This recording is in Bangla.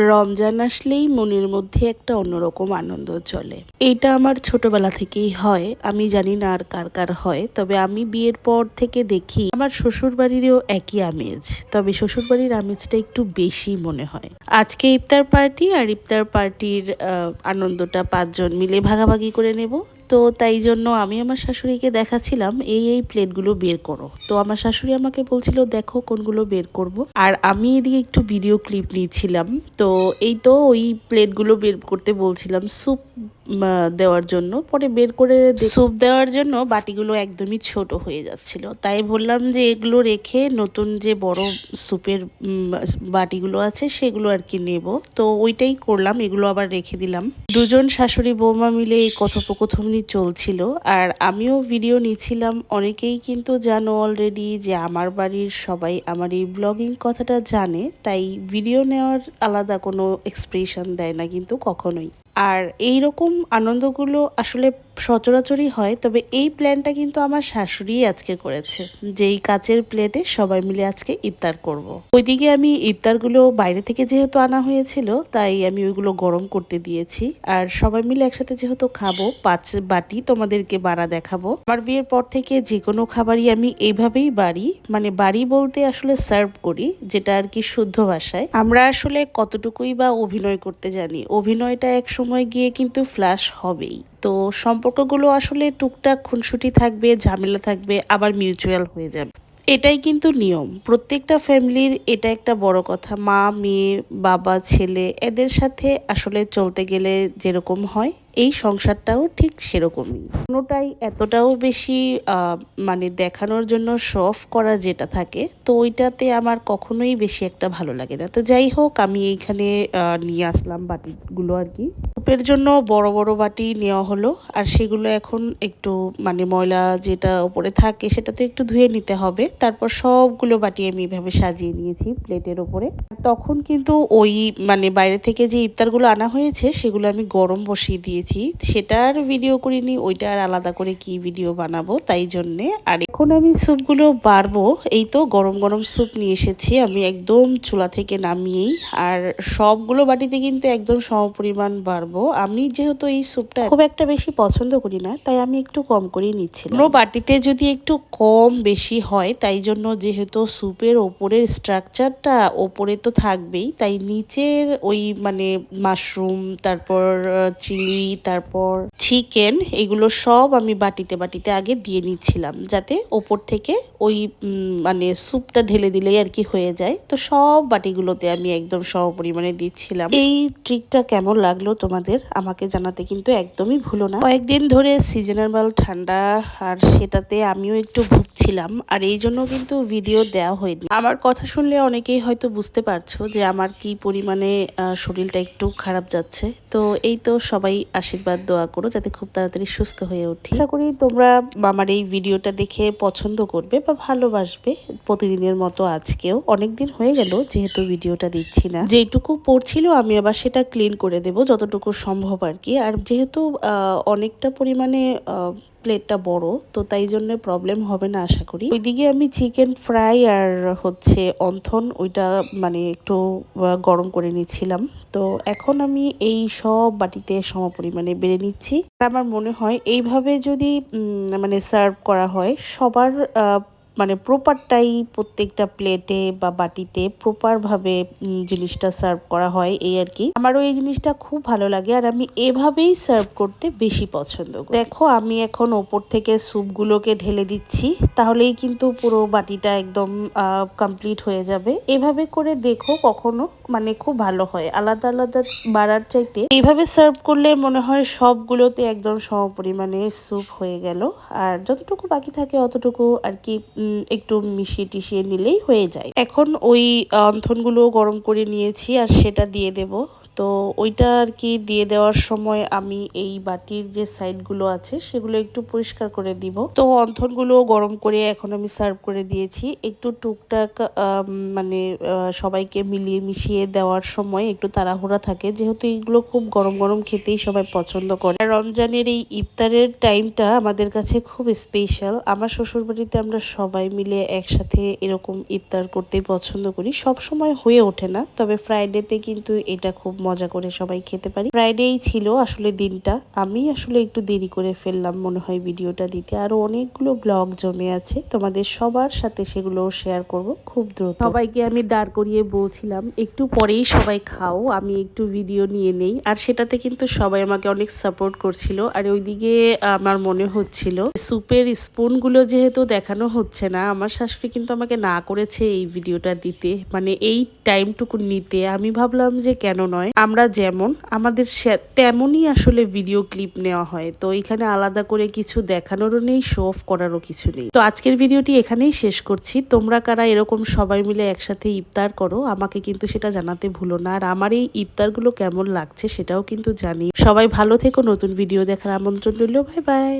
রমজান আসলেই মনের মধ্যে একটা অন্যরকম আনন্দ চলে। এটা আমার ছোটবেলা থেকেই হয়, আমি জানি না আর কার কার হয়, তবে আমি বিয়ের পর থেকে দেখি আমার শ্বশুর বাড়িরও একই আমেজ, তবে শ্বশুর বাড়ির আমেজটা একটু বেশি মনে হয়। আজকে ইফতার পার্টি আর ইফতার পার্টির আনন্দটা পাঁচজন মিলে ভাগাভাগি করে নেব। তো তাই জন্য আমি আমার শাশুড়িকে দেখাচ্ছিলাম, এই এই প্লেটগুলো বের করো। তো আমার শাশুড়ি আমাকে বলছিল, দেখো কোনগুলো বের করব। আর আমি এদিকে একটু ভিডিও ক্লিপ নিয়েছিলাম। তো এই তো ওই প্লেটগুলো বের করতে বলছিলাম। স্যুপ দেওয়ার জন্য। পরে বের করে স্যুপ দেওয়ার জন্য বাটিগুলো একদমই ছোট হয়ে যাচ্ছিল। তাই বললাম যে এগুলো রেখে নতুন যে বড় স্যুপের বাটিগুলো আছে সেগুলো আর কি নেব। তো ওইটাই করলাম, এগুলো আবার রেখে দিলাম। দুজন শাশুড়ি বৌমা মিলে এই কথোপকথনই চলছিল। আর আমিও ভিডিও নিচ্ছিলাম। অনেকেই কিন্তু জানো অলরেডি যে আমার বাড়ির সবাই আমার এই ব্লগিং কথাটা জানে। তাই ভিডিও নেওয়ার আলাদা কোনো এক্সপ্রেশন দেয় না কিন্তু কখনোই। আর এই রকম আনন্দগুলো আসলে সচরাচরই হয়, তবে এই প্ল্যানটা কিন্তু আমার শাশুড়িই আজকে করেছে। যে এই কাচের প্লেটে সবাই মিলে আজকে ইফতার করব। ওইদিকে আমি ইফতারগুলো বাইরে থেকে যেহেতু আনা হয়েছিল, তাই আমি ওইগুলো গরম করতে দিয়েছি। আর সবাই মিলে একসাথে যেহেতু খাব, পাঁচ বাটি তোমাদেরকে বাড়া দেখাবো। আমার বিয়ের পর থেকে যে কোনো খাবারই আমি এইভাবেই বাড়ি মানে বাড়ি বলতে আসলে সার্ভ করি, যেটা আর কি শুদ্ধ ভাষায়। আমরা আসলে কতটুকুই বা অভিনয় করতে জানি। অভিনয়টা এক সময় গিয়ে কিন্তু ফ্ল্যাশ হবেই। তো সম্পর্কগুলো আসলে টুকটাক খুনসুটি থাকবে, ঝামেলা থাকবে, আবার মিউচুয়াল হয়ে যাবে। এটাই কিন্তু নিয়ম। প্রত্যেকটা ফ্যামিলির এটা একটা বড় কথা। মা, মেয়ে, বাবা, ছেলে, এদের সাথে আসলে চলতে গেলে যেরকম হয়, এই সংসারটাও ঠিক সেরকমই। কোনোটাই এতটাও বেশি মানে দেখানোর জন্য শফ করা যেটা থাকে, তো ওইটাতে আমার কখনোই বেশি একটা ভালো লাগে না। তো যাই হোক, আমি এইখানে নিয়ে আসলাম বাটিগুলো আর কি। স্যুপের জন্য বড় বড় বাটি নেওয়া হলো। আর সেগুলো এখন একটু মানে ময়লা যেটা ওপরে থাকে সেটা তো একটু ধুয়ে নিতে হবে। তারপর সবগুলো বাটি আমি এভাবে সাজিয়ে নিয়েছি প্লেটের ওপরে। তখন কিন্তু ওই মানে বাইরে থেকে যে ইফতারগুলো আনা হয়েছে সেগুলো আমি গরম বসিয়ে দিয়েছি। সেটার ভিডিও করিনি, ওইটা আর আলাদা করে কি ভিডিও বানাবো তাই জন্যে। আর এখন আমি স্যুপগুলো বাড়বো, এই তো গরম গরম স্যুপ নিয়ে এসেছি আমি একদম চুলা থেকে নামিয়েই। আর সবগুলো বাটিতে কিন্তু একদম সমপরিমাণ বাড়বো। আমি যেহেতু এই স্যুপটা খুব একটা বেশি পছন্দ করি না তাই আমি একটু কম করেই নিচ্ছিলাম। বাটিতে যদি একটু কম বেশি হয় তাই জন্য যেহেতু স্যুপের ওপরের স্ট্রাকচারটা ওপরে তো থাকবেই তাই নিচের ওই মানে মাশরুম তারপর চিংড়ি তারপর চিকেন এগুলো সব আমি বাটিতে বাটিতে আগে দিয়ে নিচ্ছিলাম যাতে ওপর থেকে ওই মানে স্যুপটা ঢেলে দিলেই আর কি হয়ে যায়। তো সব বাটিগুলোতে আমি একদম সম পরিমাণে দিচ্ছিলাম। এই ট্রিকটা কেমন লাগল তোমাদের আমাকে জানাতে কিন্তু একদমই ভুলো না। কয়েকদিন ধরে সিজনাল ঠান্ডা, আর সেটাতে আমিও একটু ভুগছিলাম, আর এই জন্য কিন্তু ভিডিও দেওয়া হয়নি। আমার কথা শুনলে অনেকেই হয়তো বুঝতে পারছ যে আমার কি পরিমাণে শরীরটা একটু খারাপ যাচ্ছে। তো এই তো সবাই আশীর্বাদ, দোয়া করো যাতে খুব তাড়াতাড়ি সুস্থ হয়ে উঠি। আশা করি তোমরা আমার এই ভিডিওটা দেখে পছন্দ করবে বা ভালোবাসবে, প্রতিদিনের মতো আজকেও। অনেকদিন হয়ে গেল, যেহেতু ভিডিওটা দিচ্ছি না। যেটুকু পড়ছিল আমি আবার সেটা ক্লিন করে দেব, যতটুকু সম্ভব আর কি। আর যেহেতু অনেকটা পরিমাণে প্লেটটা বড়, তো তাই জন্য প্রবলেম হবে না আশা করি। ওইদিকে আমি চিকেন ফ্রাই আর হচ্ছে অন্থন, ওইটা মানে একটু গরম করে নিচ্ছিলাম। তো এখন আমি এই সব বাটিতে সম পরিমাণে বেড়ে নিচ্ছি। আমার মনে হয় এইভাবে যদি মানে সার্ভ করা হয়, সবার মানে প্রপারটাই প্রত্যেকটা প্লেটে বা বাটিতে প্রপারভাবে জিনিসটা সার্ভ করা হয়, এই আর কি। আমারও এই জিনিসটা খুব ভালো লাগে আর আমি এভাবেই সার্ভ করতে বেশি পছন্দ করি। দেখো, আমি এখন ওপর থেকে স্যুপগুলোকে ঢেলে দিচ্ছি, তাহলেই কিন্তু পুরো বাটিটা একদম কমপ্লিট হয়ে যাবে। এভাবে করে দেখো কখনো মানে খুব ভালো হয়। আলাদা আলাদা বাড়ার চাইতে এইভাবে সার্ভ করলে মনে হয় সবগুলোতে একদম সম পরিমাণে স্যুপ হয়ে গেল। আর যতটুকু বাকি থাকে অতটুকু আর কি একটু মিশিয়ে টিশিয়ে নিলেই হয়ে যায়। এখন ওই অন্থনগুলো গরম করে নিয়েছি আর সেটা দিয়ে দেব। তো ওইটা আর কি দিয়ে দেওয়ার সময় আমি এই বাটির যে সাইডগুলো আছে সেগুলো একটু পরিষ্কার করে দিব। তো অন্থনগুলো গরম করে এখন আমি সার্ভ করে দিয়েছি। একটু টুকটাক মানে সবাইকে মিলিয়ে মিশিয়ে দেওয়ার সময় একটু তাড়াহুড়া থাকে। যেহেতু এইগুলো খুব গরম গরম খেতেই সবাই পছন্দ করে। রমজানের এই ইফতারের টাইমটা আমাদের কাছে খুব স্পেশাল। আমার শ্বশুরবাড়িতে আমরা সবাই সবাই মিলে একসাথে এরকম ইফতার করতে পছন্দ করি। সব সময় হয়ে ওঠে না, তবে ফ্রাইডেতে কিন্তু এটা খুব মজা করে সবাই খেতে পারি। ফ্রাইডেই ছিল আসলে দিনটা। আমি আসলে একটু দেরি করে ফেললাম মনে হয় ভিডিওটা দিতে। আরও অনেকগুলো ব্লগ জমে আছে। তোমাদের সবার সাথে সেগুলো শেয়ার করব খুব দ্রুত। সবাইকে আমি দাঁড় করিয়ে বলছিলাম, একটু পরেই সবাই খাও, আমি একটু ভিডিও নিয়ে নেই। আর সেটাতে কিন্তু সবাই আমাকে অনেক সাপোর্ট করছিল। আর ওইদিকে আমার মনে হচ্ছিল স্যুপের স্পুনগুলো যেহেতু দেখানো হচ্ছে না, আমার শাশুড়ি কিন্তু আমাকে না করেছে এই ভিডিওটা দিতে। মানে এই টাইমটুকু নিতে। আমি ভাবলাম যে কেন নয় আমরা যেমন, আমাদের তেমনই আসলে ভিডিও ক্লিপ নেওয়া হয়। তো এখানে আলাদা করে কিছু দেখানোরও নেই শো অফ করারও কিছু নেই। তো আজকের ভিডিওটি এখানেই শেষ করছি। তোমরা কারা এরকম সবাই মিলে একসাথে ইফতার করো, আমাকে কিন্তু সেটা জানাতে ভুলো না। আর আমার এই ইফতারগুলো কেমন লাগছে সেটাও কিন্তু জানি। সবাই ভালো থেকো, নতুন ভিডিও দেখার আমন্ত্রণ রইল। Bye bye